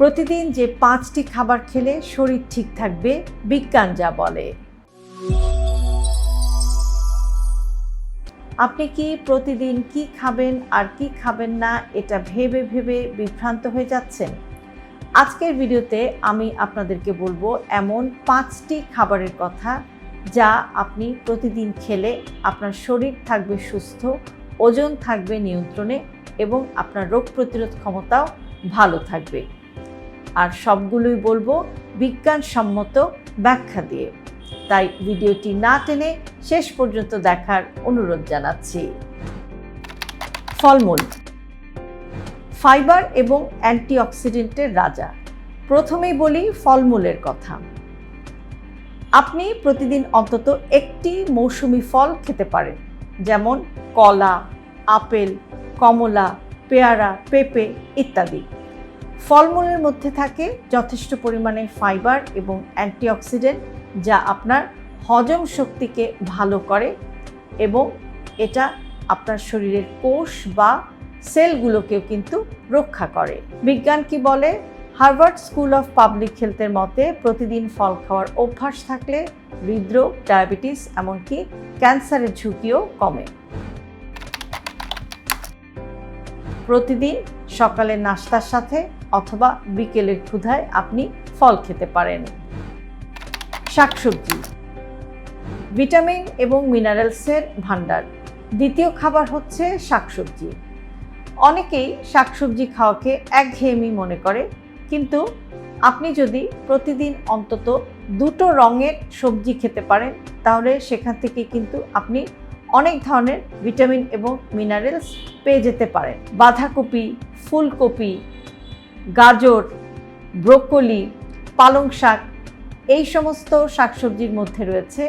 প্রতিদিন যে পাঁচটি খাবার খেলে শরীর ঠিক থাকবে, বিজ্ঞান যা বলে। আপনি কি প্রতিদিন কি খাবেন আর কি খাবেন না, এটা ভেবে ভেবে বিভ্রান্ত হয়ে যাচ্ছেন? আজকের ভিডিওতে আমি আপনাদেরকে বলব এমন পাঁচটি খাবারের কথা যা আপনি প্রতিদিন খেলে আপনার শরীর থাকবে সুস্থ, ওজন থাকবে নিয়ন্ত্রণে এবং আপনার রোগ প্রতিরোধ ক্ষমতাও ভালো থাকবে। আর সবগুলোই বলব বিজ্ঞানসম্মত ব্যাখ্যা দিয়ে। তাই ভিডিওটি না টেনে শেষ পর্যন্ত দেখার অনুরোধ জানাচ্ছি। ফলমূল। ফাইবার এবং অ্যান্টিঅক্সিডেন্টের রাজা। প্রথমেই বলি ফলমূলের কথা। আপনি প্রতিদিন অন্তত একটি মৌসুমি ফল খেতে পারেন। যেমন কলা, আপেল, কমলা, পেয়ারা, পেঁপে ইত্যাদি। ফলমূলের মধ্যে থাকে যথেষ্ট পরিমাণে ফাইবার এবং অ্যান্টিঅক্সিডেন্ট যা আপনার হজম শক্তিকে ভালো করে এবং এটা আপনার শরীরের কোষ বা সেলগুলোকেও কিন্তু রক্ষা করে। বিজ্ঞান কি বলে? হার্ভার্ড স্কুল অফ পাবলিক হেলথের মতে প্রতিদিন ফল খাওয়ার অভ্যাস থাকলে হৃদরোগ, ডায়াবেটিস, এমনকি ক্যান্সারের ঝুঁকিও কমে। প্রতিদিন সকালে নাস্তার সাথে অথবা বিকেলের ক্ষুধায় আপনি ফল খেতে পারেন। শাকসবজি, ভিটামিন এবং মিনারেলসের ভান্ডার দ্বিতীয় খাবার হচ্ছে শাকসবজি। অনেকেই শাকসবজি খাওয়াকে একঘেয়েমি মনে করে, কিন্তু আপনি যদি প্রতিদিন অন্তত দুটো রঙের সবজি খেতে পারেন, তাহলে সেখান থেকে কিন্তু আপনি অনেক ধরনের ভিটামিন এবং মিনারেলস পেয়ে যেতে পারেন। বাঁধাকপি, ফুলকপি, গাজর, ব্রোকলি, পালং শাক, এই সমস্ত শাকসবজির মধ্যে রয়েছে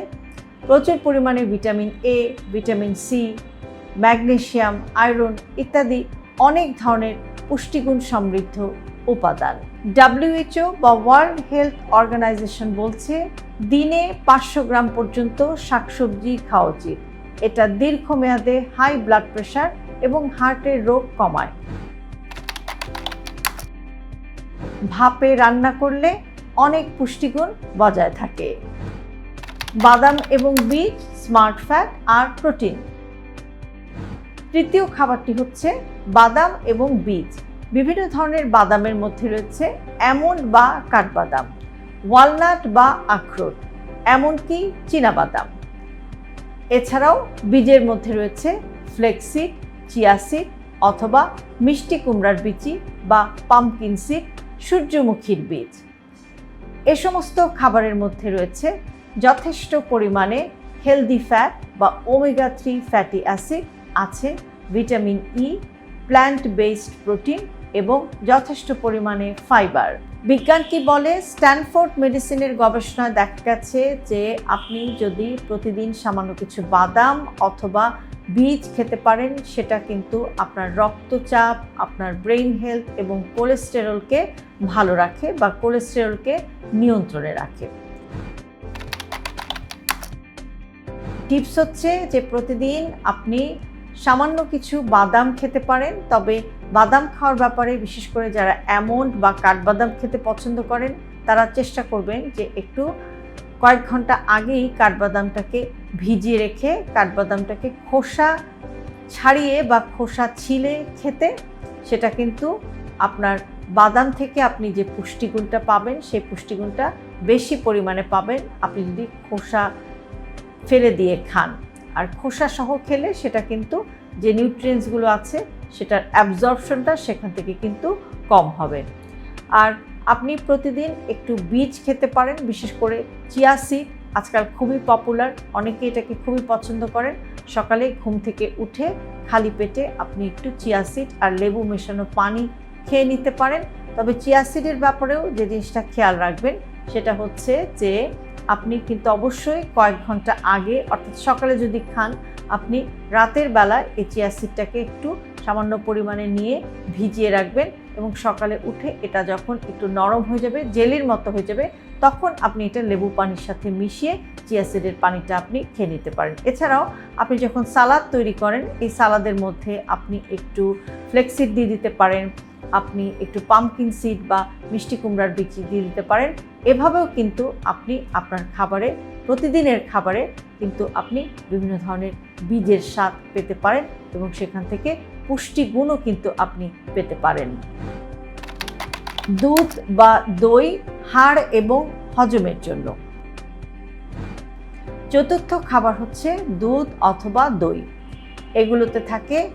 প্রচুর পরিমাণে vitamin A vitamin C magnesium, iron ইত্যাদি অনেক ধরনের পুষ্টিগুণ সমৃদ্ধ উপাদান। ডাব্লিউএইচও বা ওয়ার্ল্ড হেলথ অর্গানাইজেশন বলছে, দিনে পাঁচশো গ্রাম পর্যন্ত শাকসবজি খাওয়া উচিত। এটা দীর্ঘমেয়াদে হাই ব্লাড প্রেশার এবং হার্টের রোগ কমায়। ভাপে রান্না করলে অনেক পুষ্টিগুণ বজায় থাকে। বাদাম এবং বীজ স্মার্ট ফ্যাট আর প্রোটিন তৃতীয় খাবারটি হচ্ছে বাদাম এবং বীজ। বিভিন্ন ধরনের বাদামের মধ্যে রয়েছে এমন বা কাঠবাদাম ওয়ালনাট বা আখরোট, এমনকি বাদাম এছাড়াও বীজের মধ্যে রয়েছে ফ্লেক্সিড চিয়াসিড অথবা মিষ্টি কুমড়ার বিচি বা পাম্পকিন সিড, সূর্যমুখীর বীজ। এ সমস্ত খাবারের মধ্যে রয়েছে যথেষ্ট পরিমাণে হেলদি ফ্যাট বা ওমেগা থ্রি ফ্যাটি অ্যাসিড আছে vitamin E plant based protein এবং যথেষ্ট পরিমাণে ফাইবার। বিজ্ঞান কি বলে? স্ট্যানফোর্ড মেডিসিনের গবেষণায় দেখা গেছে যে আপনি যদি প্রতিদিন সামান্য কিছু বাদাম অথবা বীজ খেতে পারেন, সেটা কিন্তু আপনার রক্তচাপ, আপনার ব্রেইন হেলথ এবং কোলেস্টেরলকে ভালো রাখে বা কোলেস্টেরলকে নিয়ন্ত্রণে রাখে। টিপস হচ্ছে যে প্রতিদিন আপনি সামান্য কিছু বাদাম খেতে পারেন, তবে বাদাম খাওয়ার ব্যাপারে, বিশেষ করে যারা অ্যামন্ড বা কাঠবাদাম খেতে পছন্দ করেন, তারা চেষ্টা করবেন যে একটু কয়েক ঘণ্টা আগেই কাঠবাদামটাকে ভিজিয়ে রেখে কাঠবাদামটাকে খোসা ছাড়িয়ে বা খোসা ছিলে খেতে, সেটা কিন্তু আপনার বাদাম থেকে আপনি যে পুষ্টিগুণটা পাবেন, সেই পুষ্টিগুণটা বেশি পরিমাণে পাবেন আপনি যদি খোসা ফেলে দিয়ে খান। আর খোসা সহ খেলে সেটা কিন্তু যে নিউট্রিয়েন্টসগুলো আছে সেটার অ্যাবজর্পশনটা সেখান থেকে কিন্তু কম হবে। আর আপনি প্রতিদিন একটু বীজ খেতে পারেন, বিশেষ করে চিয়া সিড আজকাল খুবই পপুলার অনেকে এটাকে খুবই পছন্দ করেন। সকালে ঘুম থেকে উঠে খালি পেটে আপনি একটু চিয়া সিড আর লেবু মেশানো পানি খেয়ে নিতে পারেন। তবে চিয়া সিডের ব্যাপারেও যে জিনিসটা খেয়াল রাখবেন, সেটা হচ্ছে যে আপনি কিন্তু অবশ্যই কয়েক ঘণ্টা আগে, অর্থাৎ সকালে যদি খান, আপনি রাতের বেলায় এই চিয়া সিডটাকে একটু সামান্য পরিমাণে নিয়ে ভিজিয়ে রাখবেন এবং সকালে উঠে এটা যখন একটু নরম হয়ে যাবে, জেলির মতো হয়ে যাবে, তখন আপনি এটা লেবু পানির সাথে মিশিয়ে চিয়াসিডের পানিটা আপনি খেয়ে নিতে পারেন। এছাড়াও আপনি যখন সালাদ তৈরি করেন, এই সালাদের মধ্যে আপনি একটু ফ্লেক্সিড দিয়ে দিতে পারেন, আপনি একটু পাম্পকিন সিড বা মিষ্টি কুমড়ার বীজ দিয়ে দিতে পারেন। এভাবেও কিন্তু আপনি আপনার খাবারে, প্রতিদিনের খাবারে কিন্তু আপনি বিভিন্ন ধরনের বীজের স্বাদ পেতে পারেন এবং সেখান থেকে পুষ্টিগুণও কিন্তু আপনি পেতে পারেন। দুধ বা দই, হাড় এবং হজমের জন্য। চতুর্থ খাবার হচ্ছে দুধ অথবা দই। এগুলোতে থাকে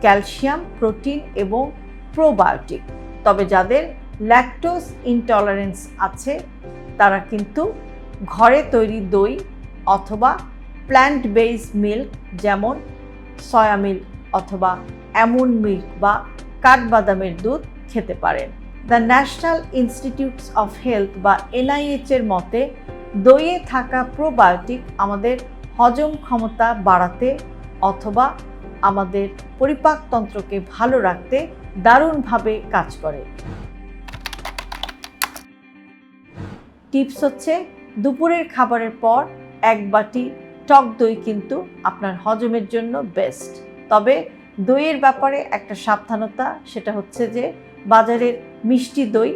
ক্যালসিয়াম, প্রোটিন এবং প্রোবায়োটিক। তবে যাদের ল্যাকটোজ ইনটলারেন্স আছে, তারা কিন্তু ঘরে তৈরি দই অথবা প্ল্যান্ট বেসড মিল্ক যেমন সয়া মিল্ক অথবা অ্যামন মিল্ক বা কাঠবাদামের দুধ খেতে পারেন। The national institutes of health বা এনআইএচ এর মতে, দইয়ে থাকা প্রোবায়োটিক আমাদের হজম ক্ষমতা বাড়াতে অথবা আমাদের পরিপাকতন্ত্রকে ভালো রাখতে দারুণভাবে কাজ করে। টিপস হচ্ছে, দুপুরের খাবারের পর এক বাটি টক দই কিন্তু আপনার হজমের জন্য বেস্ট। তবে দইয়ের ব্যাপারে একটা সাবধানতা, সেটা হচ্ছে যে বাজারের মিষ্টি দই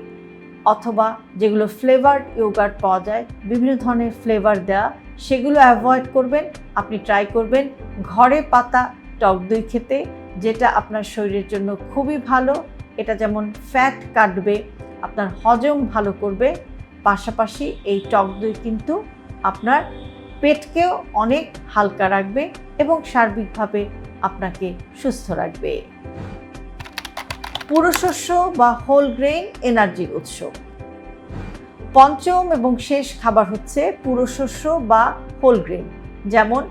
অথবা যেগুলো ফ্লেভার্ড ইয়োগার্ট পাওয়া যায়, বিভিন্ন ধরনের ফ্লেভার দেওয়া সেগুলো অ্যাভয়েড করবেন, আপনি ট্রাই করবেন ঘরে পাতা টক দই খেতে, যেটা আপনার শরীরের জন্য খুবই ভালো। এটা যেমন ফ্যাট কাটবে, আপনার হজম ভালো করবে, পাশাপাশি এই টক দই কিন্তু আপনার পেটকেও অনেক হালকা রাখবে এবং সার্বিকভাবে আপনাকে সুস্থ রাখবে। পুরশস্য বা হোল গ্রেইন এনার্জির উৎস। পঞ্চম এবং শেষ খাবার হচ্ছে পুরশস্য বা হোল গ্রেইন যেমন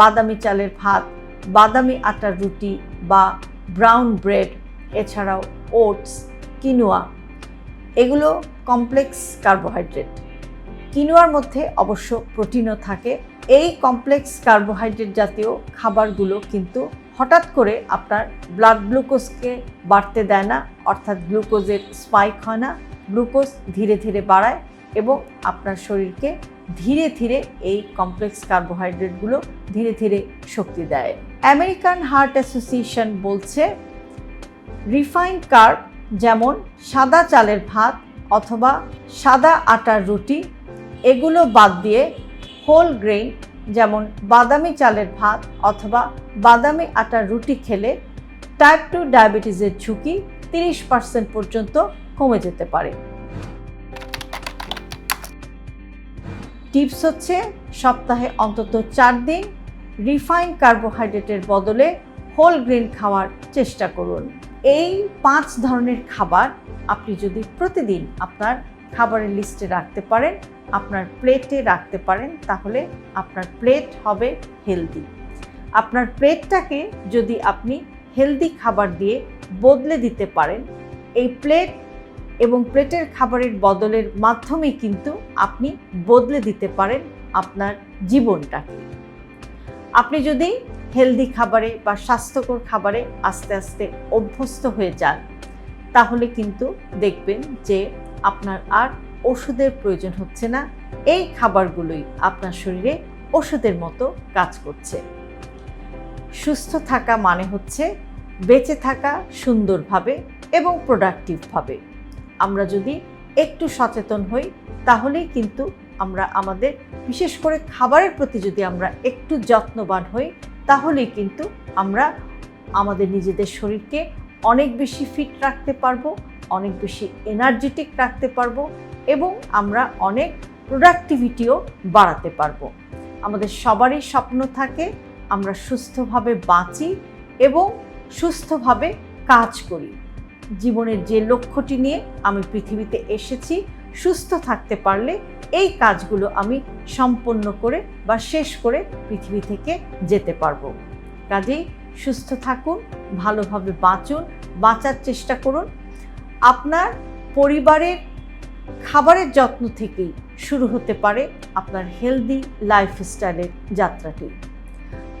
বাদামি চালের ভাত, বাদামি আটার রুটি বা ব্রাউন ব্রেড এছাড়াও ওটস কিনোয়া এগুলো কমপ্লেক্স কার্বোহাইড্রেট কিনোয়ার মধ্যে অবশ্য প্রোটিনও থাকে। এই কমপ্লেক্স কার্বোহাইড্রেট জাতীয় খাবারগুলো কিন্তু হঠাৎ করে আপনার ব্লাড গ্লুকোজকে বাড়তে দেয় না, অর্থাৎ গ্লুকোজের স্পাইক হয় না গ্লুকোজ ধীরে ধীরে বাড়ায় এবং আপনার শরীরকে ধীরে ধীরে এই কমপ্লেক্স কার্বোহাইড্রেটগুলো ধীরে ধীরে শক্তি দেয়। আমেরিকান হার্ট অ্যাসোসিয়েশন বলছে রিফাইন্ড কার্ব যেমন সাদা চালের ভাত অথবা সাদা আটার রুটি, এগুলো বাদ দিয়ে হোল গ্রেইন যেমন বাদামি চালের ভাত অথবা বাদামি আটার রুটি খেলে টাইপ টু ডায়াবেটিসের ঝুঁকি তিরিশ পার্সেন্ট পর্যন্ত কমে যেতে পারে। টিপস হচ্ছে, সপ্তাহে অন্তত চার দিন রিফাইন কার্বোহাইড্রেটের বদলে হোল গ্রেন খাওয়ার চেষ্টা করুন। এই পাঁচ ধরনের খাবার আপনি যদি প্রতিদিন আপনার খাবারের লিস্টে রাখতে পারেন আপনার প্লেটে রাখতে পারেন, তাহলে আপনার প্লেট হবে হেলদি আপনার প্লেটটাকে যদি আপনি হেলদি খাবার দিয়ে বদলে দিতে পারেন, এই প্লেট এবং প্লেটের খাবারের বদলের মাধ্যমে কিন্তু আপনি বদলে দিতে পারেন আপনার জীবনটাকে। আপনি যদি হেলদি খাবারে বা স্বাস্থ্যকর খাবারে আস্তে আস্তে অভ্যস্ত হয়ে যান, তাহলে কিন্তু দেখবেন যে আপনার আর ওষুধের প্রয়োজন হচ্ছে না। এই খাবারগুলোই আপনার শরীরে ওষুধের মতো কাজ করছে। সুস্থ থাকা মানে হচ্ছে বেঁচে থাকা সুন্দরভাবে এবং প্রোডাক্টিভভাবে আমরা যদি একটু সচেতন হই, তাহলেই কিন্তু আমরা আমাদের, বিশেষ করে খাবারের প্রতি যদি আমরা একটু যত্নবান হই, তাহলেই কিন্তু আমরা আমাদের নিজেদের শরীরকে অনেক বেশি ফিট রাখতে পারব, অনেক বেশি এনার্জেটিক রাখতে পারব এবং আমরা অনেক প্রোডাক্টিভিটিও বাড়াতে পারব। আমাদের সবারই স্বপ্ন থাকে আমরা সুস্থভাবে বাঁচি এবং সুস্থভাবে কাজ করি। জীবনের যে লক্ষ্যটি নিয়ে আমি পৃথিবীতে এসেছি, সুস্থ থাকতে পারলে এই কাজগুলো আমি সম্পন্ন করে বা শেষ করে পৃথিবী থেকে যেতে পারব। কাজেই সুস্থ থাকুন, ভালোভাবে বাঁচুন, বাঁচার চেষ্টা করুন। আপনার পরিবারের খাবারের যত্ন থেকেই শুরু হতে পারে আপনার হেলদি লাইফস্টাইলের যাত্রাটি।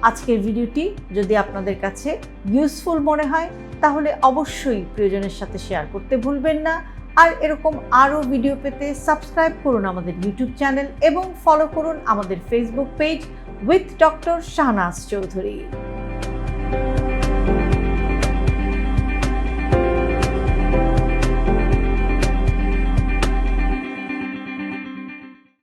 আজকের ভিডিওটি যদি আপনাদের কাছে ইউজফুল মনে হয়, তাহলে অবশ্যই প্রিয়জনের সাথে শেয়ার করতে ভুলবেন না। আর এরকম আরও ভিডিও পেতে সাবস্ক্রাইব করুন আমাদের ইউটিউব চ্যানেল এবং ফলো করুন আমাদের Facebook page with doctor Shahnaz Chowdhury